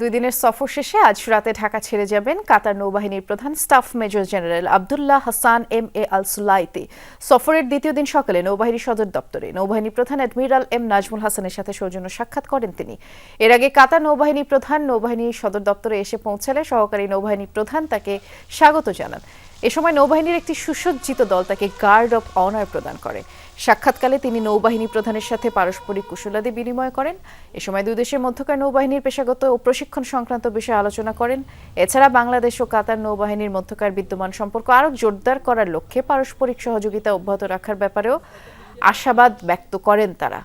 দুই দিনের সফর শেষে আজ রাতে ঢাকা ছেড়ে যাবেন কাতার নৌবাহিনীর প্রধান staff major general Abdullah Hassan M A Al Sulaiti. সফরের দ্বিতীয় দিন সকালে নৌবাহিনী সদর দপ্তরে নৌবাহিনী প্রধান অ্যাডমিরাল এম নাজমুল হাসানের সাথে সৌজন্য সাক্ষাৎ করেন তিনি। এর আগে কাতার নৌবাহিনী প্রধান নৌবাহিনী সদর দপ্তরে এসে পৌঁছালে সহকারী নৌবাহিনী প্রধান তাকে স্বাগত জানান। এ সময় নৌবাহিনীর একটি সুসজ্জিত দল তাকে গার্ড অব অনার প্রদান করে। সাক্ষাৎকালে তিনি নৌবাহিনী প্রধানের সাথে পারস্পরিক কুশলাদি বিনিময় করেন। এ সময় দুই দেশের মধ্যকার নৌবাহিনীর পেশাগত ও প্রশিক্ষণ সংক্রান্ত বিষয়ে আলোচনা করেন। এছাড়া বাংলাদেশ ও কাতার নৌবাহিনীর মধ্যকার বিদ্যমান সম্পর্ক আরও জোরদার করার লক্ষ্যে পারস্পরিক সহযোগিতা অব্যাহত রাখার ব্যাপারেও আশাবাদ ব্যক্ত করেন তারা।